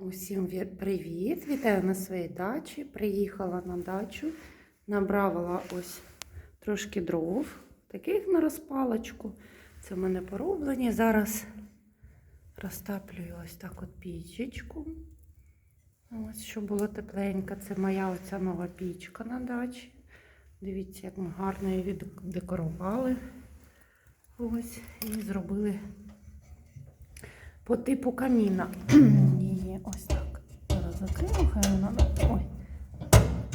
Усім привіт! Вітаю на своїй дачі. Приїхала на дачу, набрала ось трошки дров, таких на розпалочку. Це в мене пороблені. Зараз розтаплюю ось так от пічечку. Ось, щоб було тепленько. Це моя оця нова пічка на дачі. Дивіться, як ми гарно її віддекорували. Ось, і зробили по типу каміна. Вона ой,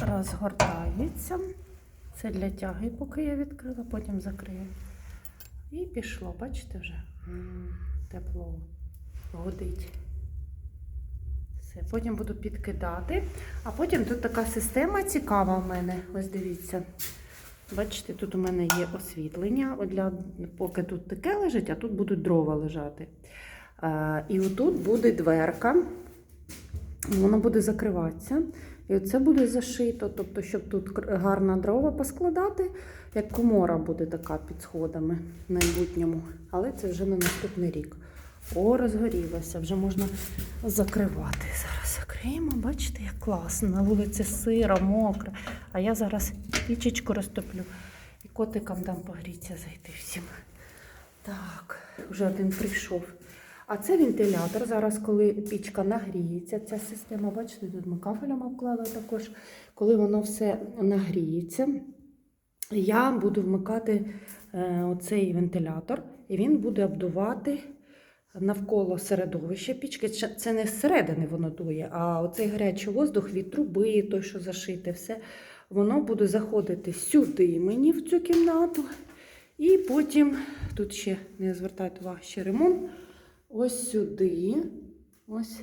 розгортається. Це для тяги, поки я відкрила, потім закрию. І пішло, бачите вже? Тепло годить. Все, потім буду підкидати. А потім тут така система цікава в мене. Ось дивіться. Бачите, тут у мене є освітлення. Для, поки тут таке лежить, а тут будуть дрова лежати. Е, І отут буде дверка, воно буде закриватися. І оце буде зашито, тобто, щоб тут гарно дрова поскладати, як комора буде така під сходами в майбутньому. Але це вже на наступний рік. О, розгорілося, вже можна закривати. Зараз закриємо, бачите, як класно. На вулиці сиро, мокро. А я зараз пічечку розтоплю і котикам дам погріться зайти всім. Так, вже один прийшов. А це вентилятор. Зараз, коли пічка нагріється, ця система, бачите, тут ми кафелем обклали також. Коли воно все нагріється, я буду вмикати е, оцей вентилятор, і він буде обдувати навколо середовища пічки. Це не зсередини воно дує, а оцей гарячий воздух від труби, той, що зашите, все, воно буде заходити сюди мені в цю кімнату. І потім, тут ще не звертайте увагу, ще ремонт. Ось сюди. Ось,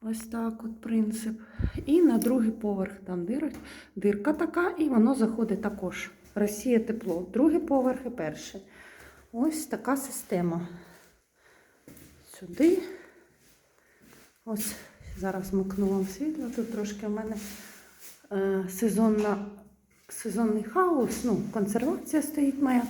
ось так от принцип. І на другий поверх там дирок, дирка така, і воно заходить також. Росія тепло. Другий поверх і перший. Ось така система. Сюди. Ось зараз вам світло. Тут трошки в мене е, сезонна, сезонний хаос. Ну, консервація стоїть моя.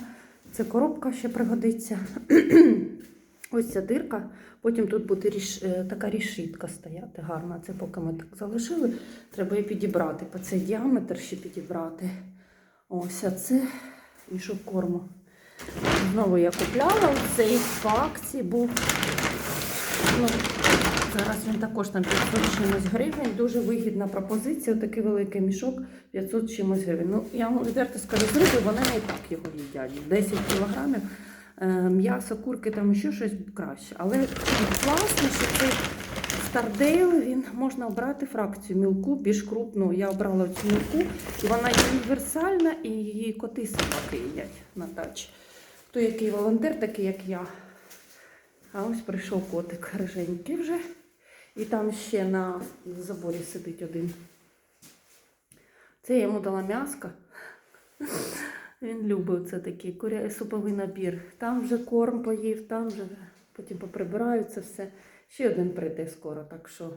Це коробка ще пригодиться. Ось ця дирка. Потім тут буде ріш... е, така рішітка стояти гарна. Це поки ми так залишили. Треба її підібрати. По цей діаметр ще підібрати. Ось, а це мішок корму. Знову я купляла цей по акції був. Ну, зараз він також там 500 чимось гривень. Дуже вигідна пропозиція. Такий великий мішок 500 чимось гривень. Ну, я вам відверто скажу, риби вони не так його їдять. 10 кілограмів. Е, М'ясо, курки, там ще щось краще. Але класно, що цей стардейл він можна обрати фракцію мілку, більш крупну. Я обрала цю мілку, і вона є універсальна, і її коти собаки їдять на дачі. Хто який волонтер, такий як я. А ось прийшов котик риженький вже. І там ще на заборі сидить один. Це я йому дала м'яска. Він любив це такий суповий набір. Там вже корм поїв, там вже потім поприбираю це все. Ще один прийде скоро, так що.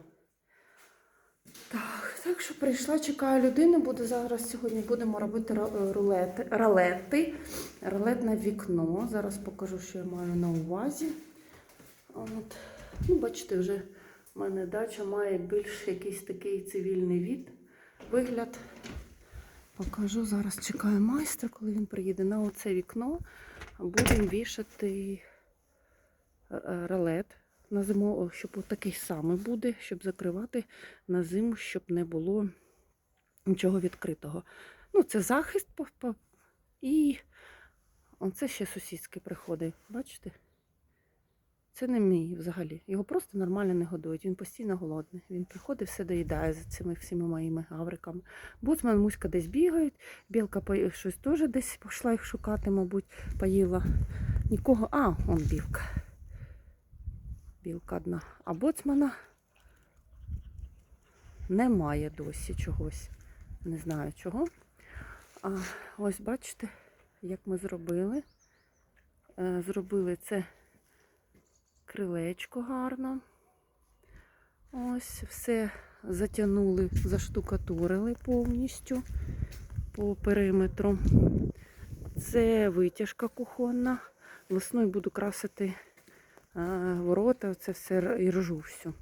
Так, так що прийшла, чекаю людину. Буде зараз сьогодні будемо робити ро- рулети, ролети. Ролетне вікно. Зараз покажу, що я маю на увазі. От. Ну, бачите, вже в мене дача має більш якийсь такий цивільний від, вигляд. Покажу, зараз чекаю майстра, коли він приїде на оце вікно. Будемо вішати е, е, ролет на зиму, щоб такий самий буде, щоб закривати на зиму, щоб не було нічого відкритого. Ну, це захист і оце ще сусідський приходить. Бачите? Це не мій взагалі. Його просто нормально не годують. Він постійно голодний. Він приходить, все доїдає за цими всіма моїми гавриками. Боцман, муська десь бігають, білка щось теж десь пішла їх шукати, мабуть, поїла. Нікого. А, он білка. Білка одна. А боцмана немає досі чогось. Не знаю чого. А ось бачите, як ми зробили. Е, Зробили це крилечко гарно. Ось все затягнули, заштукатурили повністю по периметру. Це витяжка кухонна. Весною буду красити е, ворота, це все і ржу всю.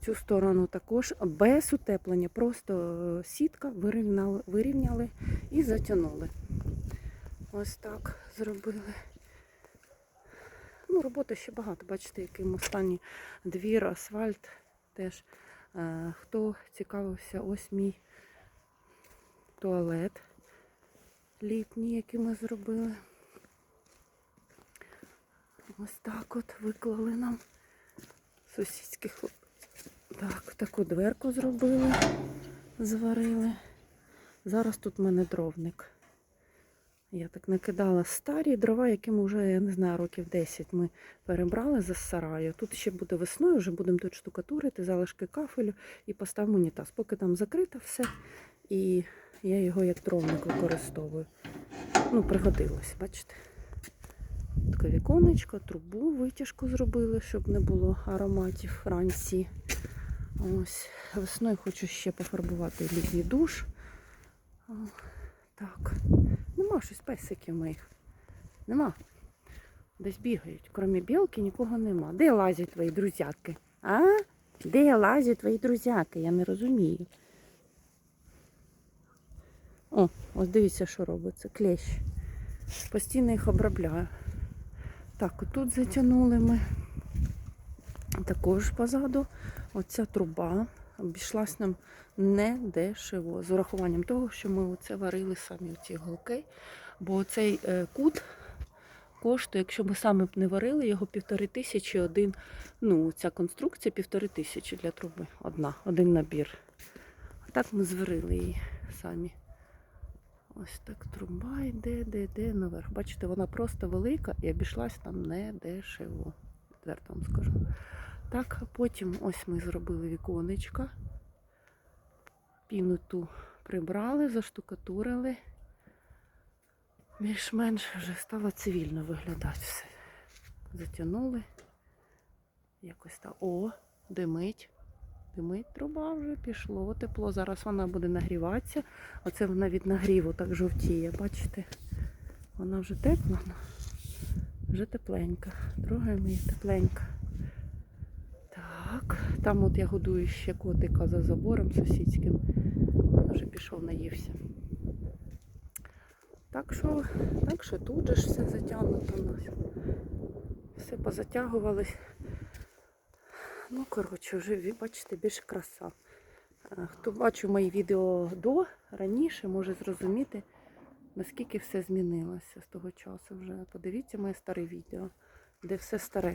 Цю сторону також без утеплення, просто е, сітка вирівняли, вирівняли і затягнули. Ось так зробили. Ну, роботи ще багато, бачите, яким останній двір, асфальт теж. Е, Хто цікавився, ось мій туалет літній, який ми зробили. Ось так от виклали нам сусідські хлопці. Так, таку дверку зробили, зварили. Зараз тут в мене дровник. Я так накидала старі дрова, яким вже, я не знаю, років 10 ми перебрали за сараю. Тут ще буде весною, вже будемо тут штукатурити, залишки кафелю і поставимо унітаз. Поки там закрито все, і я його як дровник використовую. Ну, пригодилось, бачите? Таке віконечко, трубу витяжку зробили, щоб не було ароматів вранці. Ось весною хочу ще пофарбувати літній душ. О, так. Нема щось песиків моїх. Нема. Десь бігають. Крім білки нікого нема. Де лазять твої друзяки? А? Де лазять твої друзяки? Я не розумію. О, ось дивіться, що робиться. Клещ. Постійно їх обробляю. Так, отут затягнули ми. Також позаду оця труба обійшлась нам не дешево. З урахуванням того, що ми оце варили самі ці голки. Бо цей е, кут коштує, якщо ми самі б не варили, його півтори тисячі один. Ну, ця конструкція півтори тисячі для труби. Одна, один набір. А так ми зварили її самі. Ось так труба йде, де, йде наверх. Бачите, вона просто велика і обійшлась нам не дешево. Відверто вам скажу. Так, потім ось ми зробили віконечка. Піну ту прибрали, заштукатурили. Більш-менш вже стало цивільно виглядати все. Затягнули. Якось так. О, димить. Димить труба вже пішло тепло. Зараз вона буде нагріватися. Оце вона від нагріву так жовтіє, бачите? Вона вже тепла, ну, вже тепленька. Трогаємо її тепленька. Там от я годую ще котика за забором сусідським. Він вже пішов, наївся. Так що, так що тут же ж все затягнуто у нас. Все позатягувалось. Ну, коротше, вже бачите, більш краса. Е, Хто бачив мої відео до раніше, може зрозуміти, наскільки все змінилося з того часу вже. Подивіться моє старе відео, де все старе.